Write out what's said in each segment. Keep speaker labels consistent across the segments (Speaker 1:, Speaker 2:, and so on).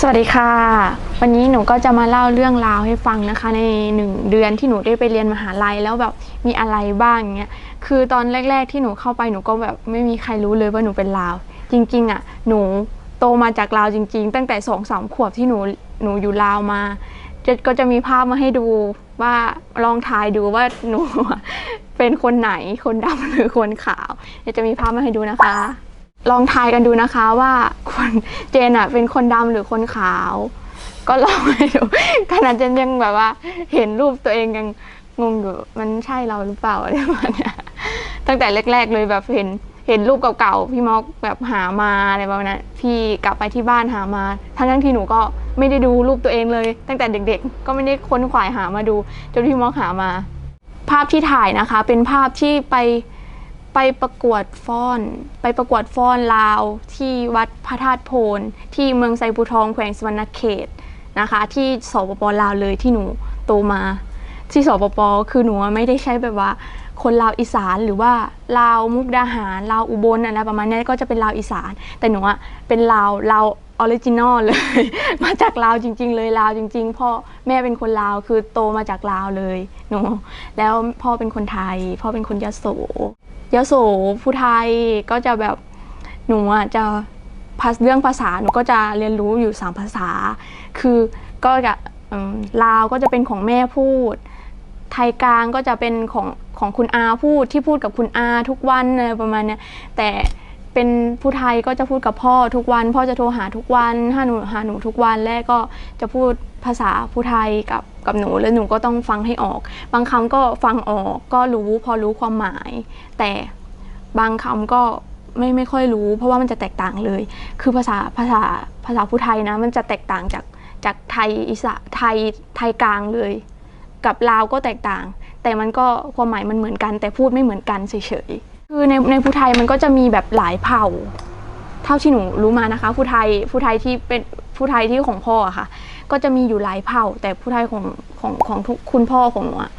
Speaker 1: สวัสดีค่ะ วันนี้หนูก็จะมาเล่าเรื่องราวให้ฟังนะคะ ในหนึ่งเดือนที่หนูได้ไปเรียนมหาลัยแล้วแบบมีอะไรบ้างเงี้ยคือตอนแรก ๆ ที่หนูเข้าไปหนูก็แบบไม่มีใครรู้เลยว่าหนูเป็นลาว จริงๆอะหนูโตมาจากลาวจริง ๆ ตั้งแต่สองสามขวบที่หนูหนูอยู่ลาวมาจะก็จะมีภาพมาให้ดูว่าลองทายดูว่าหนูเป็นคนไหนคนดำหรือคนขาวเดี๋ยวจะมีภาพมาให้ดูนะคะ ลองทายกันดูนะคะว่าคนเจนอะเป็นคนดำหรือคนขาว ก็ลองให้ดูขนาดเจนยังแบบว่า เห็นรูปตัวเองยังงงอยู่มันใช่เราหรือเปล่าอะไรประมาณเนี้ยตั้งแต่แรก ๆ เลยแบบเห็นเห็นรูปเก่าๆพี่มอกแบบหามาอะไรประมาณนั้นพี่กลับไปที่บ้านหามา ทั้งๆที่หนูก็ไม่ได้ดูรูปตัวเองเลย ตั้งแต่เด็กๆ ก็ไม่ได้ค้นขวายหามาดูจนพี่มอกหามา ภาพที่ถ่ายนะคะ เป็นภาพที่ไป ไปประกวดฟ้อน ไปประกวดฟ้อนลาวที่วัดพระธาตุโพนที่เมืองไซบูทองแขวงสวรรณเขตนะคะ ที่สปปลาวเลยที่หนูโตมา ที่สปปคือหนูไม่ได้ใช้แบบว่า คนลาวอีสานหรือว่าลาวมุกดาหารลาวอุบลอะไรประมาณนี้ก็จะเป็นลาวอีสาน แต่หนูอะเป็นลาวลาวออริจินอลเลย มาจากลาวจริง ๆ เลยลาวจริงๆพ่อแม่เป็นคนลาวคือโตมาจากลาวเลยหนูแล้วพ่อเป็นคนไทย พ่อเป็นคนยโส ยโสผู้ไทยก็จะแบบหนูอะจะพัสเรื่องภาษาหนูก็จะเรียนรู้อยู่สามภาษา คือก็จะลาวก็จะเป็นของแม่พูด ไทยกลางก็จะเป็นของของคุณอาพูดที่พูดกับคุณอาทุกวันอะไรประมาณเนี้ยแต่ เป็นผู้ไทยก็จะพูดกับพ่อทุกวัน พ่อจะโทรหาทุกวันหาหนูหาหนูทุกวันแรกก็จะพูดภาษาผู้ไทยกับกับหนูแล้วหนูก็ต้องฟังให้ออก บางคำก็ฟังออกก็รู้พอรู้ความหมาย แต่บางคำก็ไม่ไม่ค่อยรู้ เพราะว่ามันจะแตกต่างเลย คือภาษาภาษาภาษาผู้ไทยนะ มันจะแตกต่างจากจากไทยอีสานไทยไทยกลางเลย กับลาวก็แตกต่าง แต่มันก็ความหมายมันเหมือนกัน แต่พูดไม่เหมือนกันเฉยๆ คือในในผู้ไทยมันก็จะมีแบบหลายเผ่า เท่าที่หนูรู้มานะคะผู้ไทยผู้ไทยที่เป็นผู้ไทยที่ของพ่ออะค่ะ ก็จะมีอยู่หลายเผ่า แต่ผู้ไทยของของของทุกคุณพ่อของหนูอะ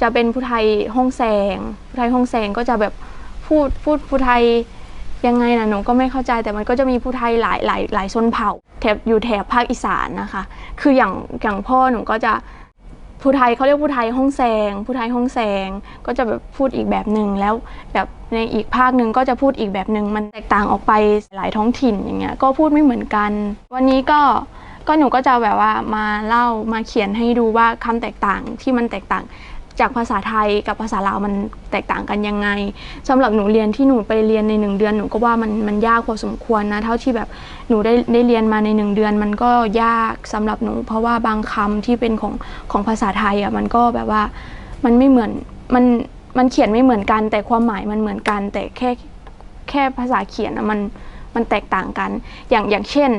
Speaker 1: จะเป็นผู้ไทยห้องแซงผู้ไทยห้องแซงก็จะแบบพูดพูดผู้ไทยยังไงนะหนูก็ไม่เข้าใจแต่มันก็จะมีผู้ไทยหลายหลายหลายชนเผ่าแถบอยู่แถบภาคอีสานนะคะ คืออย่างอย่างพ่อหนูก็จะ ผู้ไทยเขาเรียกผู้ไทยห้องแซงผู้ไทยห้องแซงก็จะแบบพูดอีกแบบหนึ่งแล้วแบบในอีกภาคหนึ่งก็จะพูดอีกแบบหนึ่งมันแตกต่างออกไปหลายท้องถิ่นอย่างเงี้ยก็พูดไม่เหมือนกัน วันนี้ก็ก็หนูก็จะแบบว่ามาเล่ามาเขียนให้ดูว่าคำแตกต่างที่มันแตกต่าง จากภาษาไทยกับภาษาลาวมันแตกต่างกันยังไงสำหรับหนูเรียนที่หนูไปเรียนในหนึ่งเดือนหนูก็ว่ามันมันยากพอสมควรนะ เท่าที่แบบหนูได้ได้เรียนมาในหนึ่งเดือน มันก็ยากสำหรับหนู เพราะว่าบางคำที่เป็นของของภาษาไทยอะมันก็แบบว่ามันไม่เหมือนมันมันเขียนไม่เหมือนกัน แต่ความหมายมันเหมือนกัน แต่แค่แค่ภาษาเขียนอะมันมันแตกต่างกัน อย่างอย่างเช่น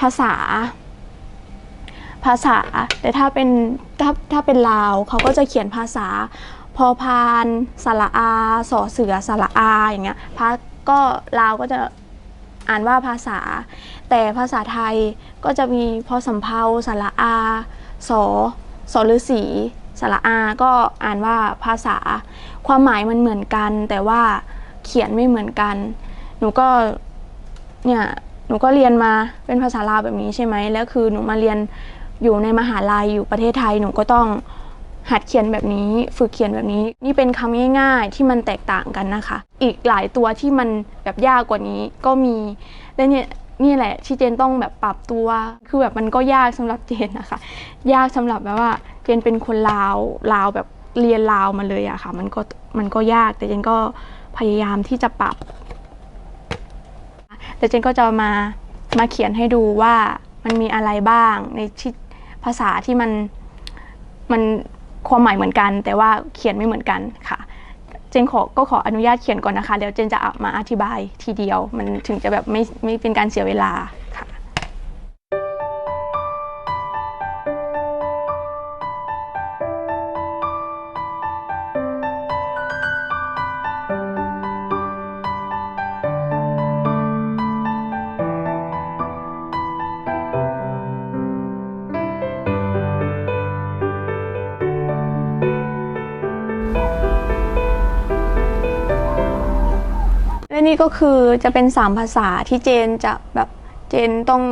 Speaker 1: ภาษา ภาษา แต่ถ้าเป็นถ้าถ้าเป็นลาวเขาก็จะเขียนภาษา พอพานสระอาสอเสือสระอาอย่างเงี้ยพาก็ลาวก็จะอ่านว่าภาษา แต่ภาษาไทยก็จะมีพอสำเพาสระอาสอสอฤาษีสระอาก็อ่านว่าภาษา ความหมายมันเหมือนกัน แต่ว่าเขียนไม่เหมือนกัน หนูก็เนี่ยหนูก็เรียนมาเป็นภาษาลาวแบบนี้ใช่ไหมแล้วคือหนูมาเรียน อยู่ในมหาลัยอยู่ประเทศไทยหนูก็ต้องหัดเขียนแบบนี้ ฝึกเขียนแบบนี้ นี่เป็นคำง่ายๆที่มันแตกต่างกันนะคะ อีกหลายตัวที่มันแบบยากกว่านี้ก็มีและเนี่ยนี่แหละที่เจนต้องแบบปรับตัว คือแบบมันก็ยากสำหรับเจนนะคะ ยากสำหรับแบบว่า เจนเป็นคนลาวลาวแบบเรียนลาวมาเลยอะค่ะ มันก็มันก็ยากแต่เจนก็พยายามที่จะปรับ แต่เจนก็จะมามาเขียนให้ดูว่ามันมีอะไรบ้างในที่ ภาษาที่มันมันความหมายเหมือนกัน แต่ว่าเขียนไม่เหมือนกันค่ะ เจนขอก็ขออนุญาตเขียนก่อนนะคะเดี๋ยวเจนจะมาอธิบายทีเดียว มันถึงจะแบบไม่ไม่เป็นการเสียเวลา นี่ก็คือจะเป็นสามภาษาที่เจนจะแบบเจนต้อง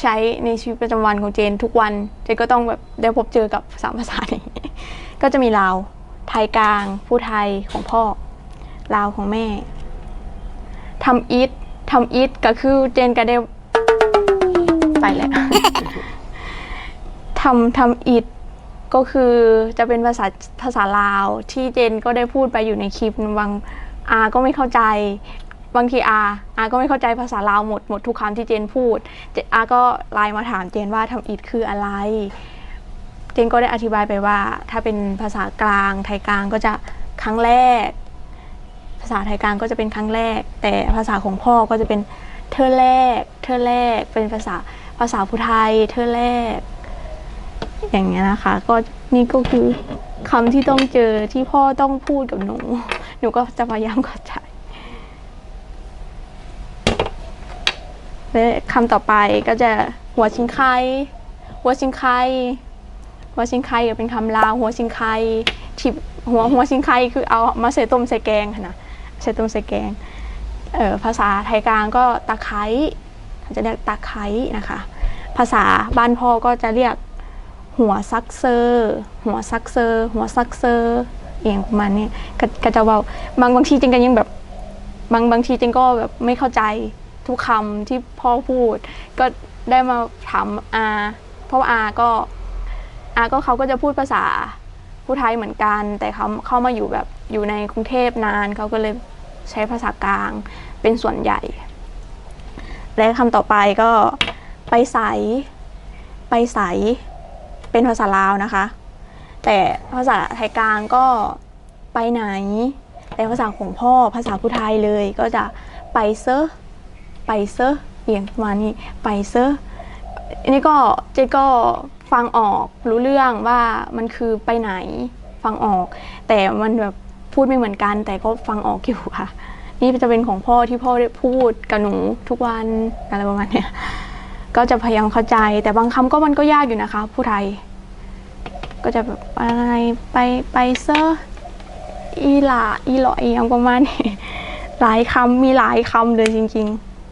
Speaker 1: ใช้ในชีวิตประจำวันของเจนทุกวัน เจนก็ต้องแบบได้พบเจอกับสามภาษานี้ ก็จะมีลาว ไทยกลาง ผู้ไทยของพ่อ ลาวของแม่ทำอีททำอีทก็คือเจนก็ได้ไปแล้วทำทำอิดก็คือจะเป็นภาษาภาษาลาวที่เจนก็ได้พูดไปอยู่ในคลิปบาง อาก็ไม่เข้าใจ บางทีอาอาก็ไม่เข้าใจภาษาลาวหมดหมดทุกคำที่เจนพูดเจอาก็ไลน์มาถามเจนว่าทำอิดคืออะไร เจนก็ได้อธิบายไปว่า ถ้าเป็นภาษากลางไทยกลางก็จะครั้งแรก ภาษาไทยกลางก็จะเป็นครั้งแรก แต่ภาษาของพ่อก็จะเป็นเทอแรกเทอแรกเป็นภาษาภาษาผู้ไทยเทอแรก อย่างเงี้ยนะคะ ก็นี่ก็คือคำที่ต้องเจอที่พ่อต้องพูดกับหนู นูก็จะพยายามเข้าใจและคำต่อไปก็จะหัวชิงไคหัวชิงไคหัวชิงไคก็เป็นคำลาวหัวชิงไคที่หัวหัวชิงไคคือเอามาใส่ต้มใส่แกงค่ะนะใส่ต้มใส่แกงเออภาษาไทยกลางก็ตะไคร้เขาจะเรียกตะไคร้นะคะ ภาษาบ้านพ่อก็จะเรียกหัวซักเซอร์ หัวซักเซอร์ หัวซักเซอร์ เองประมาณนี้ก็ก็จะเว่าบางบางทีจริงก็ยังแบบบางบางทีจริงก็แบบไม่เข้าใจทุกคำที่พ่อพูด ก็ได้มาถามอาเพราะว่าอาก็อาก็เขาก็จะพูดภาษาผู้ไทยเหมือนกัน แต่เขาเข้ามาอยู่แบบอยู่ในกรุงเทพนานเขาก็เลยใช้ภาษากลางเป็นส่วนใหญ่ และคำต่อไปก็ไปใส ไปใส เป็นภาษาลาวนะคะ แต่ภาษาไทยกลางก็ไปไหน แต่ภาษาของพ่อภาษาผู้ไทยเลยก็จะไปเซอไปเซอะอย่างประมาณนี้ไปเซออันนี้ก็เจ๊ก็ฟังออกรู้เรื่องว่ามันคือไปไหนฟังออก แต่มันแบบพูดไม่เหมือนกัน แต่ก็ฟังออกอยู่ค่ะ นี่จะเป็นของพ่อที่พ่อได้พูดกับหนูทุกวันอะไรประมาณเนี้ยก็จะพยายามเข้าใจแต่บางคำก็มันก็ยากอยู่นะคะ ผู้ไทย ก็จะแบบอะไรไปไปเซอร์อีหลาอีหลออีอย่างประมาณนี้หลายคำมีหลายคำเลยจริง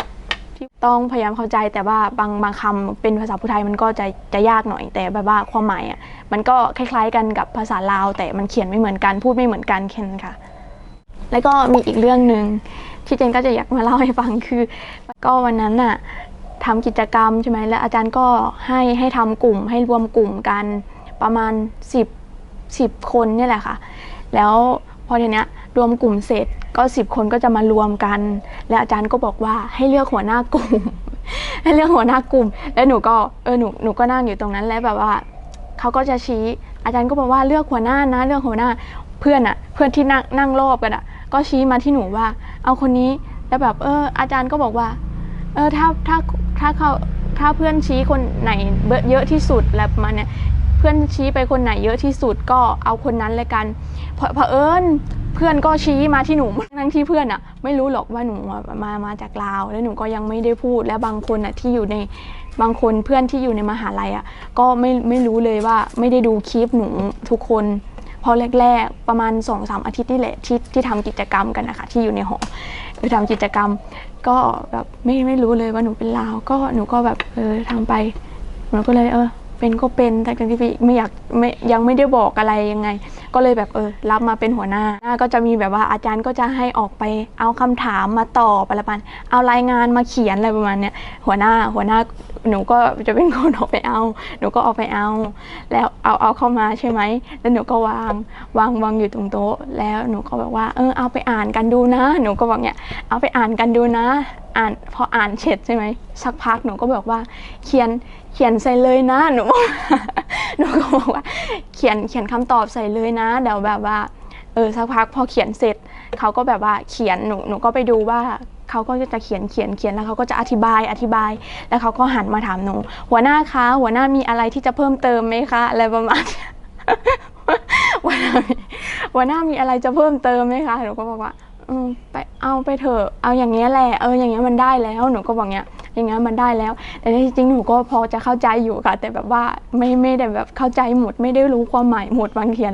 Speaker 1: ๆ ที่ต้องพยายามเข้าใจแต่ว่าบางบางคำเป็นภาษาผู้ไทยมันก็จะจะยากหน่อย แต่แบบว่าความหมายอะมันก็คล้ายๆกันกับภาษาลาว แต่มันเขียนไม่เหมือนกันพูดไม่เหมือนกันแค่นั้นค่ะ แล้วก็มีอีกเรื่องหนึ่งที่เจนก็จะอยากมาเล่าให้ฟังคือ ก็วันนั้นน่ะทำกิจกรรมใช่ไหมแล้วอาจารย์ก็ให้ให้ทำกลุ่มให้รวมกลุ่มกัน ประมาณ 10 10 คนเนี่ยแหละค่ะ แล้วพอทีเนี้ยรวมกลุ่มเสร็จก็ 10 คนก็จะมารวมกัน แล้วอาจารย์ก็บอกว่าให้เลือกหัวหน้ากลุ่ม ให้เลือกหัวหน้ากลุ่ม แล้วหนูก็เออหนูหนูก็นั่งอยู่ตรงนั้นแล้วแบบว่าเขาก็จะชี้อาจารย์ก็บอกว่าเลือกหัวหน้านะเลือกหัวหน้าเพื่อนอะเพื่อนที่นั่งนั่งรอบกันอะก็ชี้มาที่หนูว่า เอาคนนี้แล้วแบบเออ อาจารย์ก็บอกว่า เออถ้าถ้าถ้าเขาถ้าเพื่อนชี้คนไหนเบอะเยอะที่สุดแล้วมาเนี้ย พื่อนชี้ไปคนไหนเยอะที่สุดก็เอาคนนั้นเลยกันเพราะเผอิญเพื่อนก็ชี้มาที่หนูทั้งที่เพื่อนอะไม่รู้หรอกว่าหนูมามาจากลาว แล้วหนูก็ยังไม่ได้พูด และบางคนอะที่อยู่ในบางคนเพื่อนที่อยู่ในมหาลัยอะก็ไม่ไม่รู้เลยว่าไม่ได้ดูคลิปหนูทุกคนพราะแรกๆประมาณ2อสาอาทิตย์นี่แหละที่ที่ทำกิจกรรมกันนะคะที่อยู่ในหอไปทำกิจกรรม ก็แบบไม่ไม่รู้เลยว่าหนูเป็นลาว ก็หนูก็แบบเออทำไปหนูก็เลยเออ เป็นก็เป็นแต่ทั้งที่ไม่อยากไม่ยังไม่ได้บอกอะไรยังไง ก็เลยแบบเออรับมาเป็นหัวหน้า ก็จะมีแบบว่าอาจารย์ก็จะให้ออกไปเอาคำถามมาตอบอะไรประมาณเอารายงานมาเขียนอะไรประมาณเนี้ยหัวหน้าหัวหน้าหนูก็จะเป็นคนออกไปเอา หนูก็ออกไปเอา แล้วเอาเอาเข้ามาใช่ไหมแล้วหนูก็วางวางวางอยู่ตรงโต๊ะ แล้วหนูก็บอกว่าเออเอาไปอ่านกันดูนะ หนูก็บอกเนี่ยเอาไปอ่านกันดูนะอ่านพออ่านเสร็จใช่ไหมสักพักหนูก็บอกว่าเขียนเขียนใส่เลยนะหนูบอกหนูก็บอกว่าเขียนเขียนคำตอบใส่เลยนะเดี๋ยวแบบว่าเออสักพักพอเขียนเสร็จเขาก็แบบว่าเขียนหนูหนูก็ไปดูว่าเขาก็จะเขียนเขียนเขียนแล้วเขาก็จะอธิบายอธิบาย แล้วเขาก็หันมาถามหนู หัวหน้าคะหัวหน้ามีอะไรที่จะเพิ่มเติมไหมคะอะไรประมาณหัวหน้าหัวหน้ามีอะไรจะเพิ่มเติมไหมคะหนูก็บอกว่าอืมไปเอาไปเถอะเอาอย่างเงี้ยแหละเอออย่างเงี้ยมันได้แล้วหนูก็บอกเงี้ย อย่างนั้นมันได้แล้ว แต่ที่จริงหนูก็พอจะเข้าใจอยู่ค่ะ แต่แบบว่าไม่ไม่ได้แบบเข้าใจหมดไม่ได้รู้ความหมายหมดบางเทียน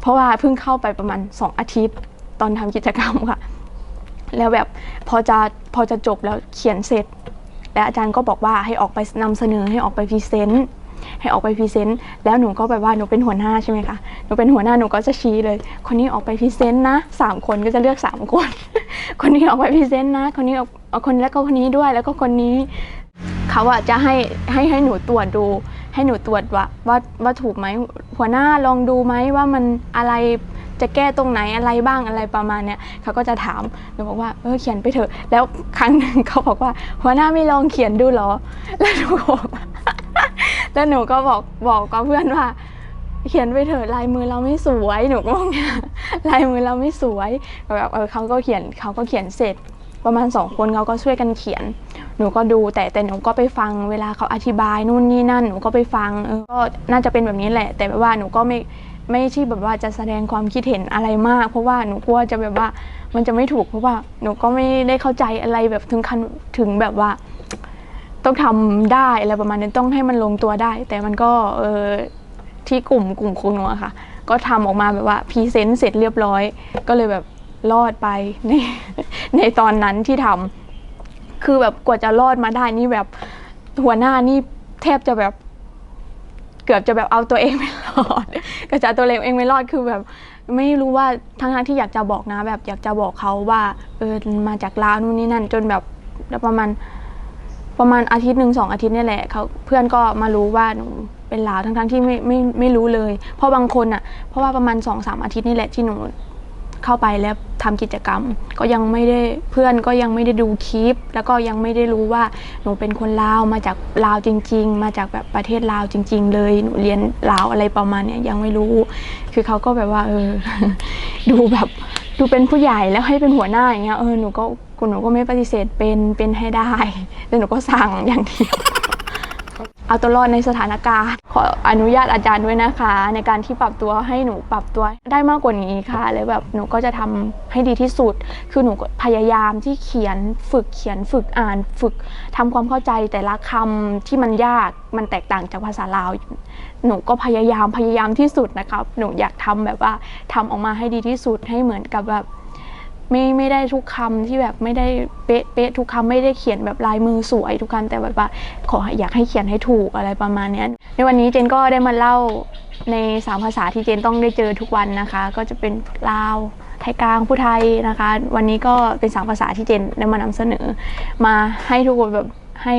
Speaker 1: เพราะว่าเพิ่งเข้าไปประมาณสองอาทิตย์ตอนทำกิจกรรมค่ะ แล้วแบบพอจะพอจะจบแล้วเขียนเสร็จ และอาจารย์ก็บอกว่าให้ออกไปนำเสนอให้ออกไปพรีเซนต์ ให้ออกไปพรีเซนต์แล้วหนูก็แบบว่าหนูเป็นหัวหน้าใช่ไหมคะหนูเป็นหัวหน้าหนูก็จะชี้เลย คนนี้ออกไปพรีเซนต์นะสามคนก็จะเลือกสามคน คนนี้ออกไปพรีเซนต์นะ คนนี้ออกเอาคนแล้วก็คนนี้ด้วยแล้วก็คนนี้เขาอะจะให้ให้ให้หนูตรวจดู ให้หนูตรวจว่าว่าว่าถูกไหมหัวหน้าลองดูไหมว่ามันอะไรจะแก้ตรงไหนอะไรบ้างอะไรประมาณเนี้ยเขาก็จะถามหนูบอกว่าเออเขียนไปเถอะ แล้วครั้งหนึ่งเขาบอกว่า หัวหน้าไม่ลองเขียนดูหรอ แล้วหนูก็บอก แล้วหนูก็บอกบอกกับเพื่อนว่า เขียนไปเถอะลายมือเราไม่สวยหนูก็บอกลายมือเราไม่สวยแบบเออเขาก็เขียนเขาก็เขียนเสร็จ ประมาณสองคนเขาก็ช่วยกันเขียน หนูก็ดูแต่แต่หนูก็ไปฟังเวลาเขาอธิบายนู่นนี่นั่นหนูก็ไปฟังเออก็น่าจะเป็นแบบนี้แหละ แต่แบบว่าหนูก็ไม่ไม่ใช่แบบว่าจะแสดงความคิดเห็นอะไรมาก เพราะว่าหนูกลัวจะแบบว่ามันจะไม่ถูกเพราะว่าหนูก็ไม่ได้เข้าใจอะไรแบบถึงขั้นถึงแบบว่า ต้องทำได้อะไรประมาณนี้ต้องให้มันลงตัวได้ แต่มันก็เออที่กลุ่มกลุ่มครูหนูอะค่ะ ก็ทำออกมาแบบว่าพรีเซนต์เสร็จเรียบร้อย ก็เลยแบบรอดไปในในตอนนั้นที่ทำคือแบบกว่าจะรอดมาได้นี่แบบหัวหน้านี่แทบจะแบบเกือบจะแบบเอาตัวเองไม่รอดก็จะเอาตัวเองไม่รอดคือแบบไม่รู้ว่าทั้งที่อยากจะบอกนะ แบบอยากจะบอกเขาว่าเออมาจากลาวนู่นนี่นั่น จนแบบประมาณ ประมาณอาทิตย์หนึ่งสองอาทิตย์นี่แหละเขาเพื่อนก็มารู้ว่าหนูเป็นลาวทั้งๆที่ไม่ไม่ไม่รู้เลย เพราะบางคนอะ เพราะว่าประมาณสองสามอาทิตย์นี่แหละที่หนูเข้าไปแล้วทำกิจกรรม ก็ยังไม่ได้เพื่อนก็ยังไม่ได้ดูคลิป แล้วก็ยังไม่ได้รู้ว่าหนูเป็นคนลาวมาจากลาวจริง ๆ มาจากแบบประเทศลาวจริง ๆ เลยหนูเรียนลาวอะไรประมาณเนี้ยยังไม่รู้ คือเขาก็แบบว่า เออ ดูแบบดูเป็นผู้ใหญ่แล้วให้เป็นหัวหน้าอย่างเงี้ยเออหนูก็ คุณหนูก็ไม่ปฏิเสธเป็นเป็นให้ได้แต่หนูก็สั่งอย่างเดียวเอาตัวรอดในสถานการณ์ ขออนุญาตอาจารย์ด้วยนะคะ ในการที่ปรับตัวให้หนูปรับตัวได้มากกว่านี้ค่ะแล้วแบบหนูก็จะทำให้ดีที่สุด คือหนูพยายามที่เขียนฝึกเขียนฝึกอ่าน ฝึกทำความเข้าใจแต่ละคำที่มันยากมันแตกต่างจากภาษาลาว หนูก็พยายามพยายามที่สุดนะครับหนูอยากทำแบบว่าทำออกมาให้ดีที่สุดให้เหมือนกับแบบ ไม่ไม่ได้ทุกคำที่แบบไม่ได้เป๊ะเป๊ะทุกคำไม่ได้เขียนแบบลายมือสวยทุกคำแต่แบบว่าขออยากให้เขียนให้ถูกอะไรประมาณนี้ในวันนี้เจนก็ได้มาเล่าในสามภาษาที่เจนต้องได้เจอทุกวันนะคะ ก็จะเป็นลาวไทยกลางผู้ไทยนะคะ วันนี้ก็เป็นสามภาษาที่เจนได้มานำเสนอ มาให้ทุกคนแบบให้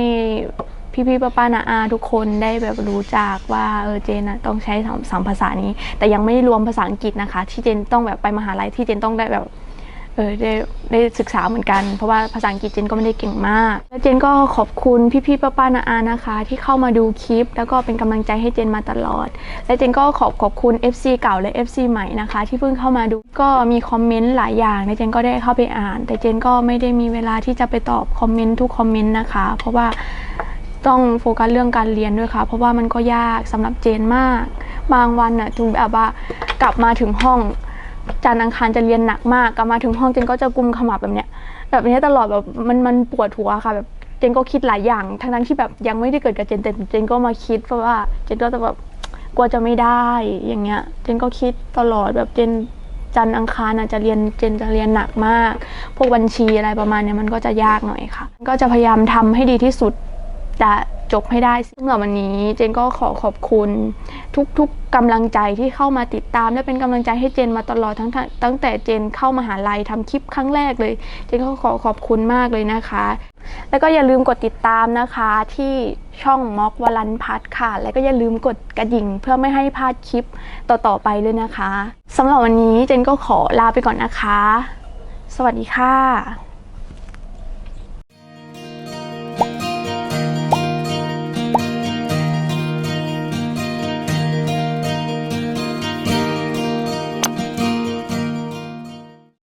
Speaker 1: พี่ๆป้าๆนาอาทุกคนได้แบบรู้จักว่าเออเจนนะต้องใช้สามสามภาษานี้ แต่ยังไม่รวมภาษาอังกฤษนะคะ ที่เจนต้องแบบไปมหาลัยที่เจนต้องได้แบบ เออได้ได้ศึกษาเหมือนกัน เพราะว่าภาษาอังกฤษเจนก็ไม่ได้เก่งมากและเจนก็ขอบคุณพี่ๆป้าๆนาอานะคะ ที่เข้ามาดูคลิป แล้วก็เป็นกำลังใจให้เจนมาตลอด และเจนก็ขอบขอบคุณ FC เก่าและ FC ใหม่นะคะ ที่เพิ่งเข้ามาดูก็มีคอมเมนต์หลายอย่างและเจนก็ได้เข้าไปอ่าน แต่เจนก็ไม่ได้มีเวลาที่จะไปตอบคอมเมนต์ทุกคอมเมนต์นะคะ เพราะว่าต้องโฟกัสเรื่องการเรียนด้วยค่ะ เพราะว่ามันก็ยากสำหรับเจนมาก บางวันน่ะถึงแบบว่ากลับมาถึงห้อง จันทร์อังคารจะเรียนหนักมากกลับมาถึงห้องเจนก็จะกุมขมับแบบเนี้ย แบบนี้ตลอดแบบมันมันปวดหัวค่ะแบบเจนก็คิดหลายอย่าง ทั้งนั้นที่แบบยังไม่ได้เกิดกับเจนแต่เจนก็มาคิดเพราะว่าเจนก็จะแบบกลัวจะไม่ได้อย่างเงี้ย เจนก็คิดตลอดแบบเจนจันอังคารจะเรียนเจนจะเรียนหนักมาก พวกบัญชีอะไรประมาณเนี้ยมันก็จะยากหน่อยค่ะ ก็จะพยายามทำให้ดีที่สุด จะจบให้ได้ซึ่งสำหรับวันนี้เจนก็ขอขอบคุณทุกๆกำลังใจที่เข้ามาติดตาม และเป็นกำลังใจให้เจนมาตลอดทั้งตั้งแต่เจนเข้ามาหาลัยทำคลิปครั้งแรกเลย เจนก็ขอขอบคุณมากเลยนะคะ แล้วก็อย่าลืมกดติดตามนะคะที่ช่องม็อกวลันพัทค่ะ แล้วก็อย่าลืมกดกระดิ่งเพื่อไม่ให้พลาดคลิปต่อๆไปเลยนะคะสำหรับวันนี้เจนก็ขอลาไปก่อนนะคะ สวัสดีค่ะ